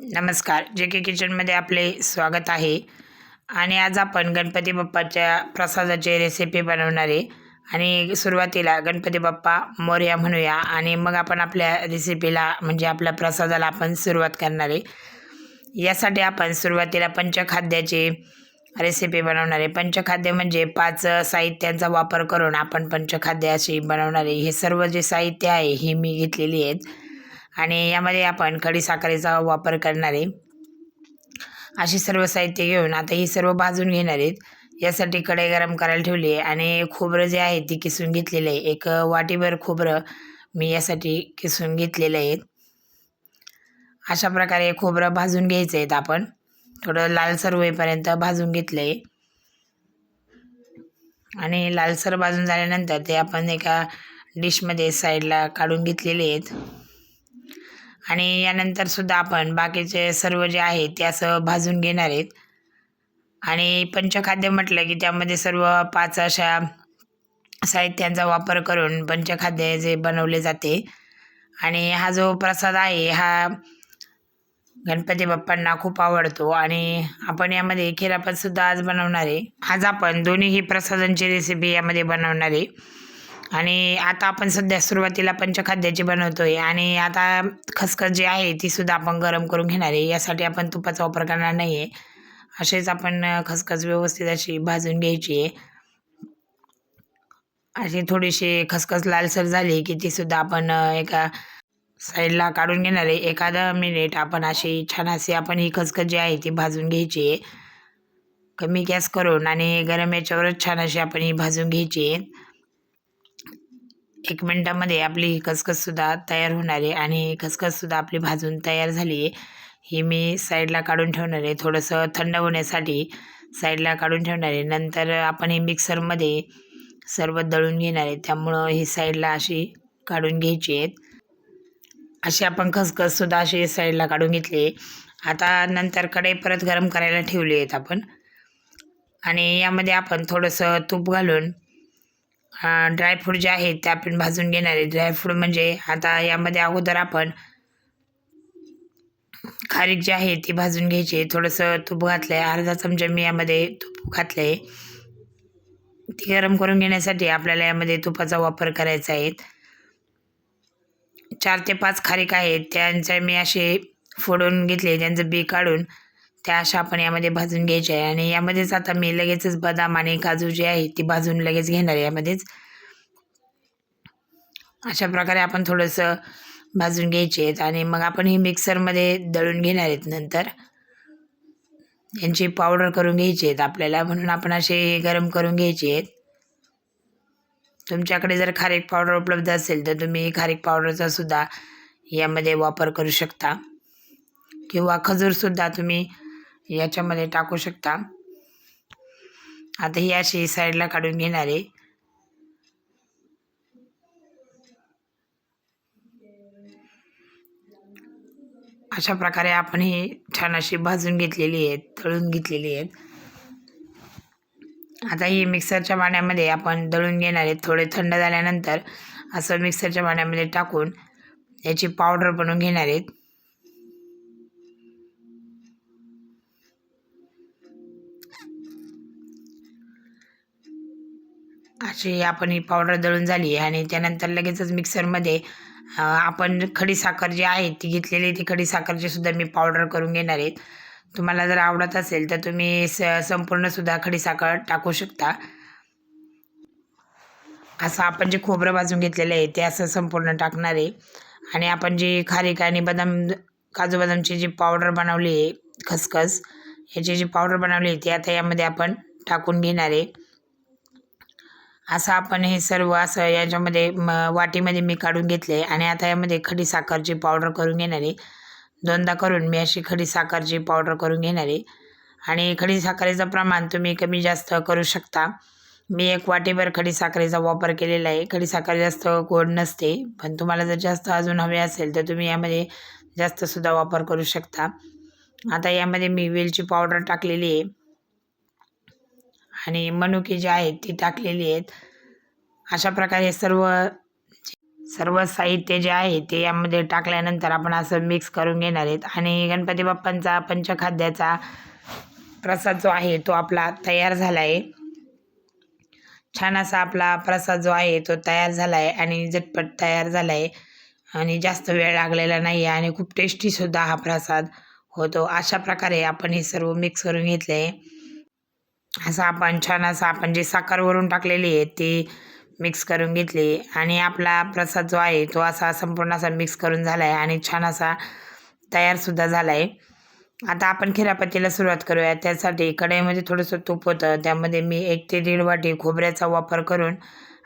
नमस्कार. जे के किचनमध्ये आपले स्वागत आहे. आणि आज आपण गणपती बाप्पाच्या प्रसादाची रेसिपी बनवणार आहे. आणि सुरुवातीला गणपती बाप्पा मोर्या म्हणूया. आणि मग आपण आपल्या रेसिपीला म्हणजे आपल्या प्रसादाला आपण सुरुवात करणार आहे. यासाठी आपण सुरुवातीला पंचखाद्याची रेसिपी बनवणार आहे. पंचखाद्य म्हणजे पाच साहित्यांचा वापर करून आपण पंचखाद्य अशी बनवणार आहे. हे सर्व जे साहित्य आहे हे मी घेतलेली आहेत. आणि यामध्ये आपण खडीसाखरेचा वापर करणार आहे अशी सर्व साहित्य घेऊन आता ही सर्व भाजून घेणार आहेत. यासाठी कढई गरम करायला ठेवली आहे आणि खोबरं जे आहे ती किसून घेतलेलं आहे. एक वाटीभर खोबरं मी यासाठी किसून घेतलेलं आहे अशा प्रकारे खोबरं भाजून घ्यायचं आहेत आपण. थोडं लालसर होईपर्यंत भाजून घेतलं आहे. आणि लालसर भाजून झाल्यानंतर ते आपण एका डिशमध्ये साईडला काढून घेतलेले आहेत. आणि यानंतर सुद्धा आपण बाकीचे सर्व जे आहे ते असं भाजून घेणार आहेत. आणि पंचखाद्य म्हटलं की त्यामध्ये सर्व पाच अशा साहित्यांचा वापर करून पंचखाद्य जे बनवले जाते. आणि हा जो प्रसाद आहे हा गणपती बाप्पांना खूप आवडतो आणि आपण यामध्ये खिरापतसुद्धा आज बनवणार आहे. आज आपण दोन्हीही प्रसादांची रेसिपी यामध्ये बनवणार आहे. आणि आता आपण सध्या सुरुवातीला पंचखाद्याची आहे आणि आता खसखस जी आहे ती सुद्धा आपण गरम करून घेणार आहे. यासाठी आपण तुपाचा वापर करणार नाही आहे असेच आपण खसखस व्यवस्थित अशी भाजून घ्यायची आहे. अशी थोडीशी खसखस लालसर झाली की ती सुद्धा आपण एका साईडला काढून घेणार आहे. एखादा मिनिट आपण अशी छान अशी आपण ही खसखस जी आहे ती भाजून घ्यायची आहे. कमी गॅस करून आणि गरम याच्यावरच छान अशी आपण ही भाजून घ्यायची आहे. एक मिनटामध्ये आपली ही खसखससुद्धा तयार होणार आहे आणि खसखससुद्धा आपली भाजून तयार झाली आहे. ही मी साईडला काढून ठेवणार आहे. थोडंसं थंड होण्यासाठी साईडला काढून ठेवणार आहे. नंतर आपण ही मिक्सरमध्ये सर्व दळून घेणार आहे. त्यामुळं ही साईडला अशी काढून घ्यायची आहेत. अशी आपण खसखससुद्धा अशी साईडला काढून घेतली आता नंतर कढई परत गरम करायला ठेवली आहेत आपण. आणि यामध्ये आपण थोडंसं तूप घालून ड्रायफ्रूट जे आहेत ते आपण भाजून घेणार आहे. ड्रायफ्रूट म्हणजे आता यामध्ये अगोदर आपण खारीक जी आहे ती भाजून घ्यायची. थोडंसं तूप घातलं आहे अर्धा चमचा मी यामध्ये तूप घातलं आहे ती गरम करून घेण्यासाठी आपल्याला यामध्ये तुपाचा वापर करायचा आहे. चार ते पाच खारीक आहेत. त्यांचे मी असे फोडून घेतले. त्यांचं बी काढून त्या अशा आपण यामध्ये भाजून घ्यायच्या आहे. आणि यामध्येच आता मी लगेचच बदाम आणि काजू जे आहे ती भाजून लगेच घेणार आहे यामध्येच. अशा प्रकारे आपण थोडंसं भाजून घ्यायचे आहेत. आणि मग आपण ही मिक्सरमध्ये दळून घेणार आहेत नंतर. यांची पावडर करून घ्यायची आहेत आपल्याला. म्हणून आपण असे गरम करून घ्यायचे आहेत. तुमच्याकडे जर खारीक पावडर उपलब्ध असेल तर तुम्ही खारीक पावडरचा सुद्धा यामध्ये वापर करू शकता. किंवा खजूरसुद्धा तुम्ही याच्यामध्ये टाकू शकता. आता ही अशी साईडला काढून घेणार आहे. अशा प्रकारे आपण ही छान अशी भाजून घेतलेली आहेत तळून घेतलेली आहेत. आता ही मिक्सरच्या पाण्यामध्ये आपण दळून घेणार आहेत. थोडे थंड झाल्यानंतर असं मिक्सरच्या पाण्यामध्ये टाकून याची पावडर बनवून घेणार आहेत. अशी आपण ही पावडर दळून झाली आणि त्यानंतर लगेचच मिक्सरमध्ये आपण खडी साखर जी आहे ती घेतलेली ती खडी साखरची सुद्धा मी पावडर करून घेणार आहेत तुम्हाला जर आवडत असेल तर तुम्ही स संपूर्णसुद्धा खडी साखर टाकू शकता. असं आपण जे खोबरं भाजून घेतलेलं आहे ते असं संपूर्ण टाकणार आहे. आणि आपण जी खारीक आणि बदाम काजू बदामची जी पावडर बनवली आहे खसखस ह्याची जी पावडर बनवली आहे ती आता यामध्ये आपण टाकून घेणार आहे. असं आपण हे सर्व असं याच्यामध्ये म वाटीमध्ये मी काढून घेतले आणि आता यामध्ये खडी साखरची पावडर करून घेणार आहे. दोनदा करून मी अशी खडी साखरची पावडर करून घेणार आहे. आणि खडी साखरेचं प्रमाण तुम्ही कमी जास्त करू शकता. मी एक वाटीभर खडी साखरेचा वापर केलेला आहे. खडी साखर जास्त गोड नसते पण तुम्हाला जर जास्त अजून हवे असेल तर तुम्ही यामध्ये जास्तसुद्धा वापर करू शकता. आता यामध्ये मी वेलची पावडर टाकलेली आहे. आणि मनुके जे आहेत ती टाकलेली आहेत. अशा प्रकारे सर्व सर्व साहित्य जे आहे ते यामध्ये टाकल्यानंतर आपण असं मिक्स करून घेणार आहेत. आणि गणपती बाप्पांचा पंचखाद्याचा प्रसाद जो आहे तो आपला तयार झाला आहे छान असा आपला प्रसाद जो आहे तो तयार झाला आहे आणि झटपट तयार झाला आहे आणि जास्त वेळ लागलेला नाही आहे आणि खूप टेस्टीसुद्धा हा प्रसाद होतो. अशा प्रकारे आपण हे सर्व मिक्स करून घेतलं आहे असं आपण छान असं आपण जे साखरवरून टाकलेली आहे ती मिक्स करून घेतली. आणि आपला प्रसाद जो आहे तो असा संपूर्ण असा मिक्स करून झाला आहे आणि छान असा तयारसुद्धा झाला आहे आता आपण खिरापतीला सुरुवात करूया. त्यासाठी कढईमध्ये थोडंसं तूप होतं. त्यामध्ये मी एक ते दीड वाटी खोबऱ्याचा वापर करून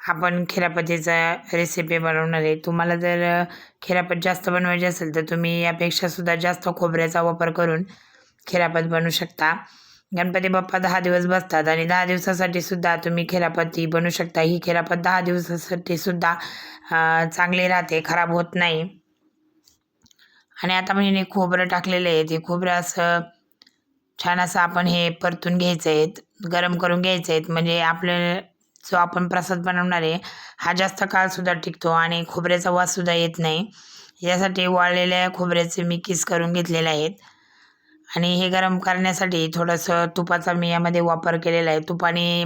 आपण खिरापतीचा रेसिपी बनवणार आहे. तुम्हाला जर खिरापत जास्त बनवायची असेल तर तुम्ही यापेक्षासुद्धा जास्त खोबऱ्याचा वापर करून खिरापत बनवू शकता. गणपती बाप्पा दहा दिवस बसतात आणि दहा दिवसासाठी सुद्धा तुम्ही खेरापती बनवू शकता. ही खेरापत दहा दिवसासाठी सुद्धा चांगली राहते खराब होत नाही. आणि आता म्हणजे खोबरं टाकलेलं आहे. ते खोबरं असं छान असं आपण हे परतून घ्यायचं आहेत गरम करून घ्यायचं आहेत म्हणजे आपले जो आपण प्रसाद बनवणार आहे हा जास्त काळसुद्धा टिकतो आणि खोबऱ्याचा वाससुद्धा येत नाही. यासाठी वाळलेल्या खोबऱ्याचे मी किस करून घेतलेले आहेत. आणि हे गरम करण्यासाठी थोडंसं तुपाचा मी यामध्ये वापर केलेला आहे. तुपाने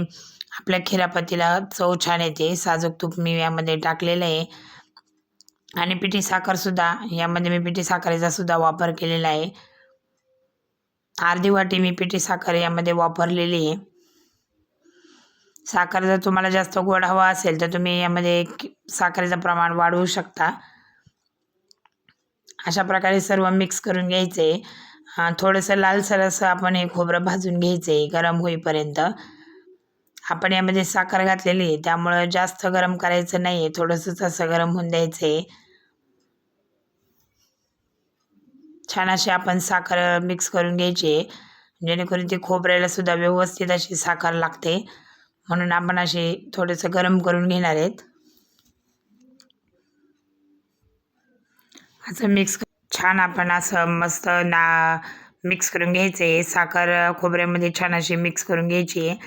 आपल्या खिरापतीला चव छान येते. साजूक तूप मी यामध्ये टाकलेलं आहे. आणि पिठी साखरसुद्धा यामध्ये मी पिठी साखरेचा सुद्धा वापर केलेला आहे. अर्धी वाटी मी पिठी साखर यामध्ये वापरलेली आहे. साखर जर तुम्हाला जास्त गोड हवा असेल तर तुम्ही यामध्ये साखरेचं प्रमाण वाढवू शकता. अशा प्रकारे सर्व मिक्स करून घ्यायचे. थोडंसं लालसर असं आपण हे खोबरं भाजून घ्यायचं आहे गरम होईपर्यंत. आपण यामध्ये साखर घातलेली आहे त्यामुळं जास्त गरम करायचं नाही आहे थोडंसंच असं गरम होऊन द्यायचं आहे छान अशी आपण साखर मिक्स करून घ्यायची आहे जेणेकरून ती खोबऱ्याला सुद्धा व्यवस्थित अशी साखर लागते. म्हणून आपण असे थोडंसं गरम करून घेणार आहेत. असं मिक्स छान आपण असं मस्त ना मिक्स करून घ्यायचं. आहे साखर खोबऱ्यामध्ये छान अशी मिक्स करून घ्यायची. आहे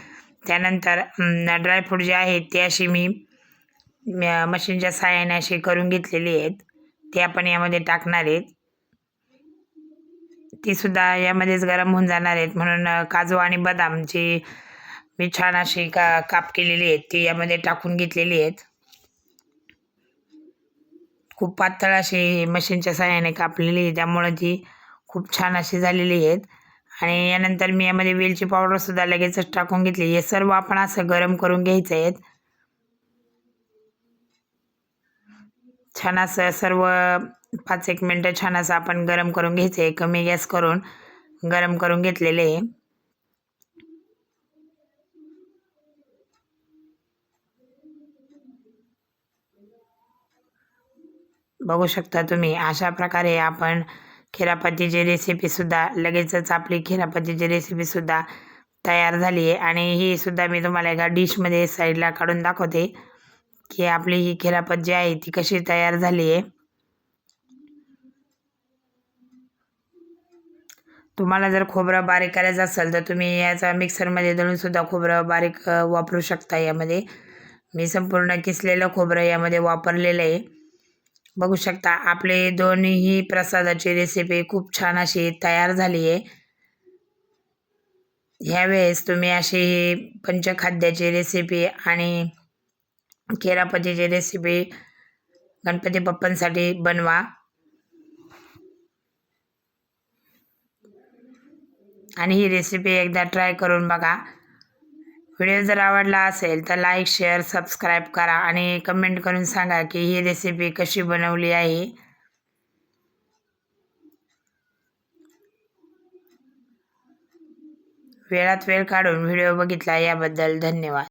त्यानंतर ड्रायफ्रूट जे आहेत ते अशी मी मशीनच्या साह्याने अशी करून घेतलेली आहेत. ते आपण यामध्ये टाकणार आहेत. तीसुद्धा यामध्येच गरम होऊन जाणार आहेत. म्हणून काजू आणि बदामची मी छान अशी का काप केलेली आहेत ती यामध्ये टाकून घेतलेली आहेत. खूप पातळ अशी मशीनच्या सहाय्याने कापलेली आहे. त्यामुळं ती खूप छान अशी झालेली आहेत. आणि यानंतर मी यामध्ये वेलची पावडरसुद्धा लगेचच टाकून घेतली. हे सर्व आपण असं गरम करून घ्यायचं आहेत. छान असं सर्व पाच एक मिनटं छान असं आपण गरम करून घ्यायचं आहे. कमी गॅस करून गरम करून घेतलेले आहे. बघू शकता तुम्ही. अशा प्रकारे आपण खिरापतीची रेसिपीसुद्धा लगेचच आपली खिरापतीची रेसिपीसुद्धा तयार झाली आहे. आणि ही सुद्धा मी तुम्हाला एका डिशमध्ये साईडला काढून दाखवते. की आपली ही खिरापत जी आहे ती कशी तयार झाली आहे. तुम्हाला जर खोबरं बारीक करायचं असेल तर तुम्ही याचा मिक्सरमध्ये दळूनसुद्धा खोबरं बारीक वापरू शकता यामध्ये. मी संपूर्ण किसलेलं खोबरं यामध्ये वापरलेलं आहे. बघू शकता आपले दोन्ही प्रसादाची रेसिपी खूप छान अशी तयार झाली आहे. ह्यावेळेस तुम्ही अशी ही पंचखाद्याची रेसिपी आणि केरापतीची रेसिपी गणपती बाप्पांसाठी बनवा. आणि ही रेसिपी एकदा ट्राय करून बघा. व्हिडिओ जर आवडला असेल तर लाईक शेअर सबस्क्राईब करा आणि कमेंट करून सांगा की ही रेसिपी कशी बनवली आहे. वेळात वेळ काढून व्हिडिओ बघितला याबद्दल धन्यवाद.